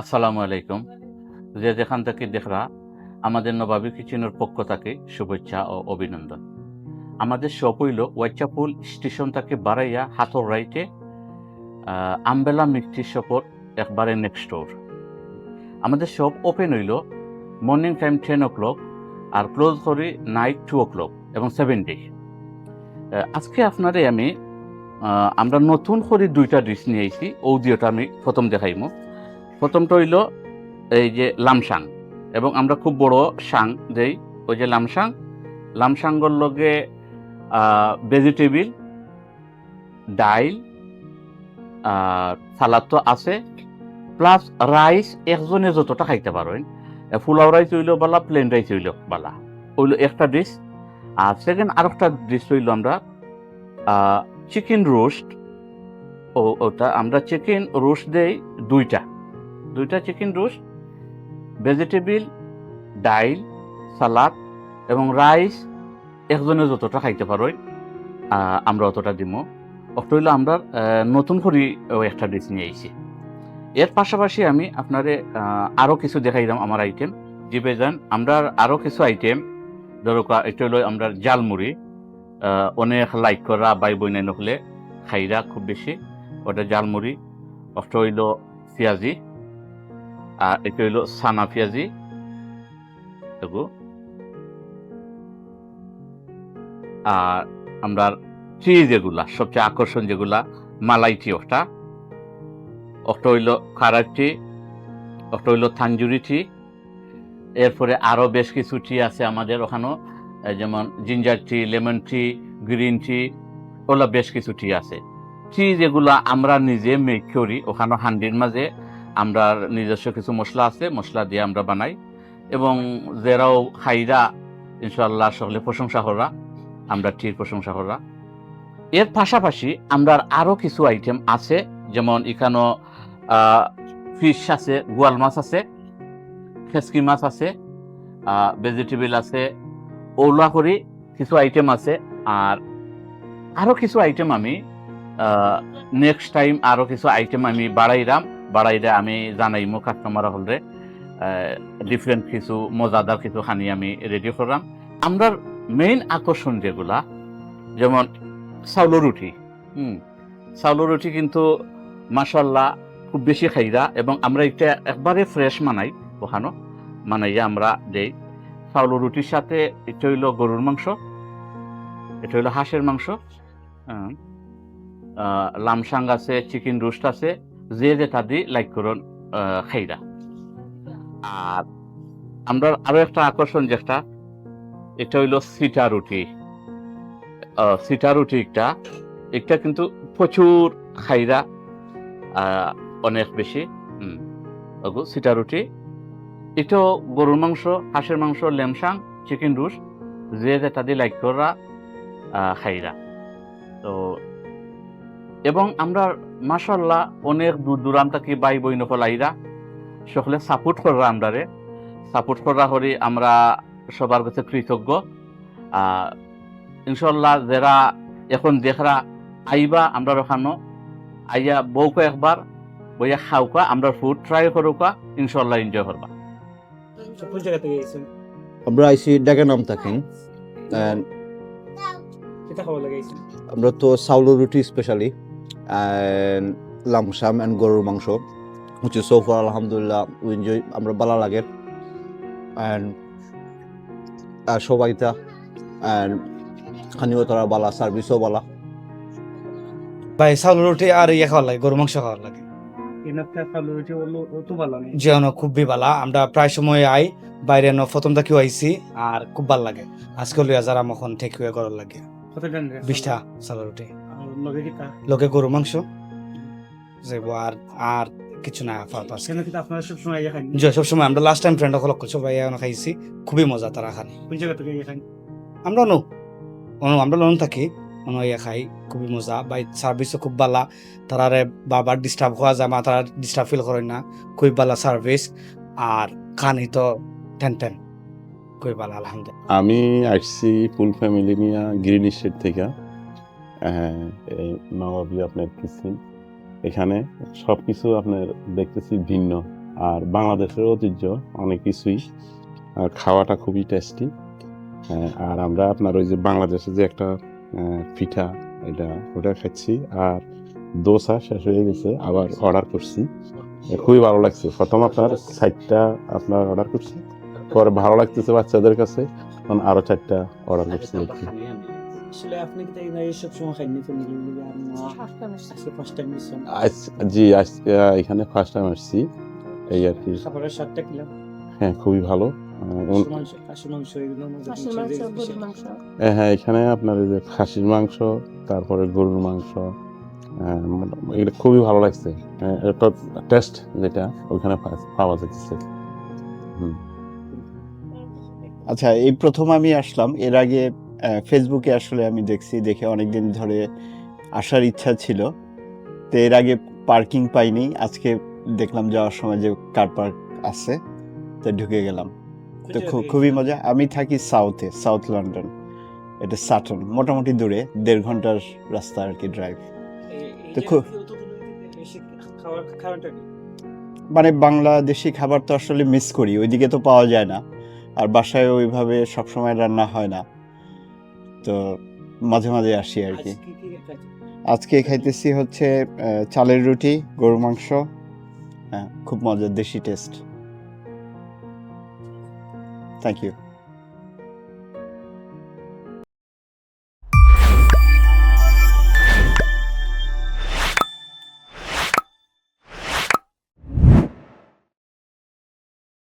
আসসালামু আলাইকুম। যে যেখান থেকে দেখরা, আমাদের নবাবী কিচেনের পক্ষ থেকে শুভেচ্ছা ও অভিনন্দন। আমাদের শপ হইল ওয়াইচাপুল স্টেশন থেকে বাড়াইয়া হাতর রাইটে আম্বেলা মিষ্টি শপর একবারে নেক্সট ডোর আমাদের শপ ওপেন হইল morning time ten o'clock আর ক্লোজ করি নাইট টু ও ক্লক এবং সেভেন ডে আজকে আপনারে আমি আমরা নতুন করে দুইটা ডিশ নিয়ে আইছি। ঔদিওটা আমি প্রথম দেখাইমো। প্রথমটা হইল এই যে লামসাং, এবং আমরা খুব বড় সাং দেই, ওই যে লামসাং। লামসাঙ্গর লগে ভেজিটেবিল, ডাইল সালাদ তো আছে, প্লাস রাইস একজনে যতটা খাইতে পারেন ফুলাও রাইস হইল বালা, প্লেন রাইস হইল বালা, হইল একটা ডিশ। আর সেকেন্ড আর একটা ডিশ হইল আমরা চিকেন রোস্ট, ও, ওটা আমরা চিকেন রোস্ট দেই দুইটা। দুইটা চিকেন রোস্ট ভেজিটেবিল ডাইল সালাদ এবং রাইস একজনে যতটা খাইতে আহ, আমরা অতটা দিব। অত হইল আমরা নতুন করে একটা ডিশ নিয়ে আইছি। এর পাশাপাশি আমি আপনারে আরও আরও কিছু দেখাইলাম আমার আইটেম জিবে যান আমরা আরও কিছু আইটেম ধরো এটা হলো আমরা জালমুড়ি অনেক লাইক করা বাই বই বইনাই নকলে খাইরা খুব বেশি। ওটা জালমুড়ি অষ্ট হইল পেঁয়াজি আর এটা হইল সানা পেঁয়াজি এগো আর আমরা টি যেগুলা, সবচেয়ে আকর্ষণ যেগুলা, মালাই টি ওটা একটা হইল খারাপ টি একটা হইল থাঞ্জুরি টি। এরপরে আরও বেশ কিছু টি আছে আমাদের ওখানেও যেমন ginger tea, lemon tea, green tea, ওগুলো বেশ কিছু টি আছে। টি যেগুলা আমরা নিজে মেক করি ওখানে হান্ডির মাঝে। আমরা নিজস্ব কিছু মশলা আছে, মশলা দিয়ে আমরা বানাই। এবং যারাও খাইরা ইনশাল্লাহ সকলে প্রশংসা করা আমরা টির প্রশংসা করা এর পাশাপাশি আমরা আরও কিছু আইটেম আছে, যেমন এখানেও ফিশ আছে, গোয়াল মাছ আছে, খেসকি মাছ আছে ভেজিটেবল আছে, ওলা করি কিছু আইটেম আছে। আর আরও কিছু আইটেম আমি নেক্সট টাইম আরও কিছু আইটেম আমি বাড়াইরাম। বাড়াইরা আমি জানাইমো কাস্টমার হলে ডিফারেন্ট কিছু, মজাদার কিছু খানি আমি রেডি করলাম। আমরা মেইন আকর্ষণ যেগুলা, যেমন চাউলের রুটি হুম চাউলের রুটি কিন্তু মাসাল্লাহ খুব বেশি খাইরা এবং আমরা এটা একবারে ফ্রেশ মানাই ওখানো মানাইয়া আমরা দেই। চাউলের রুটির সাথে এটা হইল গরুর মাংস, এটা হইল হাঁসের মাংস লামসাং আছে, চিকেন রোস্ট আছে যে যেটা দি লাইক করুন খাইরা আর আমরা আরও একটা আকর্ষণ যেটা, এটা হইল সিটা রুটি। সিটা রুটি একটা একটা কিন্তু প্রচুর খাইরা অনেক বেশি। সিটা রুটি। এটাও গরুর মাংস, হাঁসের মাংস লেমসাং চিকেন রুস যে যেটা দিয়ে লাইক করা খাইরা। তো এবং আমরা মাসাল্লাহ অনেক দূর দূরান্ত কি বাই বই নকল আইরা সকলে সাপোর্ট করা আমরারে। সাপোর্ট করা করি আমরা সবার কাছে কৃতজ্ঞ। আহ, ইনশাল্লাহ যারা এখন দেখরা আইবা আমরা ওখানো আইয়া বউকে একবার বইয়া খাওকা আমরা ফুড ট্রাই করুকা ইনশাল্লাহ এনজয় করবা। কোন জায়গা থেকে গেছেন আমরা আইসি ডাকা নাম থাকেন আমরা তো চাউলের রুটি স্পেশালি লামসাম অ্যান্ড গরুর মাংস হচ্ছে সোফার আলহামদুলিল্লাহ এনজয় আমরা ভালো লাগে অ্যান্ড সবাইটা অ্যান্ড খানিও তারা বালা সার্ভিসও বালা ভাই চাউল রুটি আর ইয়ে খাওয়ার লাগে গরু মাংস খাওয়ার লাগে যেন খুবই ভালো আমরা প্রায় সময় আই বাইরে ন প্রথম থেকেও আইছি আর খুব ভালো লাগে আজকে লিয়া যারা মখন টেক হয়ে করার লাগে বিশটা চাউল রুটি লোকে গরু মাংস। যাইব আর আর কিছু না পারপাস সেখানে কিন্তু আপনারা সব সময় খান যে সবসময় আমরা লাস্ট টাইম ফ্রেন্ড সকল সবাই এখন খাইছি। খুবই মজা তারা খানি কোন জায়গা থেকে খান আমরা নো অনু আমরা লোন থাকি। অনু ইয়ে খাই খুবই মজা। বাই সার্ভিসও খুব ভালো তারারে বাবার ডিস্টার্ব হওয়া যায় মা তারা ডিস্টার্ব ফিল করেন না। খুবই ভালো সার্ভিস আর খানি তো টেন টেন খুবই ভালো আলহামদুলিল্লাহ। আমি আসছি ফুল ফ্যামিলি নিয়ে গ্রিন স্টেট থেকে। এই নবাবী আপনার কিচেন এখানে সব কিছু আপনার দেখতেছি ভিন্ন। আর বাংলাদেশের ঐতিহ্য অনেক কিছুই। খাওয়াটা খুবই টেস্টি আর আমরা আপনার ওই যে বাংলাদেশে যে একটা পিঠা, এটা, ওটা খাচ্ছি। আর দোসা শেষ হয়ে গেছে, আবার অর্ডার করছি। খুবই ভালো লাগছে। প্রথম আপনার সাইডটা আপনার অর্ডার করছি। পরে ভালো লাগতেছে বাচ্চাদের কাছে। তখন আরও চারটা অর্ডার করছি। আসলে আপনি কি তাই না এইসব সময় খাইনি? না আজকে ফার্স্ট টাইম আজ- জি আজকে এখানে ফার্স্ট টাইম আসছি। এই আর কি। খাবারের স্বাদটা কিলাম হ্যাঁ খুবই ভালো। এ, হ্যাঁ এখানে আপনার এই যে খাসির মাংস তারপরে গরুর মাংস মোটা- এগুলো খুবই ভালো লাগছে। একটা টেস্ট যেটা ওইখানে পাওয়া যাচ্ছে। হুম। আচ্ছা এই প্রথম আমি আসলাম। এর আগে ফেসবুকে আসলে আমি দেখছি দেখে অনেকদিন ধরে আসার ইচ্ছা ছিল। তো এর আগে পার্কিং পাইনি আজকে দেখলাম যাওয়ার সময় যে কার পার্ক আছে তো ঢুকে গেলাম। তো খুবই মজা আমি থাকি সাউথে সাউথ লন্ডন এটা সাটন মোটামুটি দূরে দেড় ঘণ্টার রাস্তা আর কি ড্রাইভ তো খুব-? মানে বাংলাদেশি খাবার তো আসলে মিস করি ওইদিকে তো পাওয়া যায় না। আর বাসায় ওইভাবে সবসময় রান্না হয় না। তো মাঝে মাঝে আসি আর কি। আজকে খাইতেছি হচ্ছে চালের রুটি গরু মাংস হ্যাঁ খুব মজার দেশি টেস্ট থ্যাংক ইউ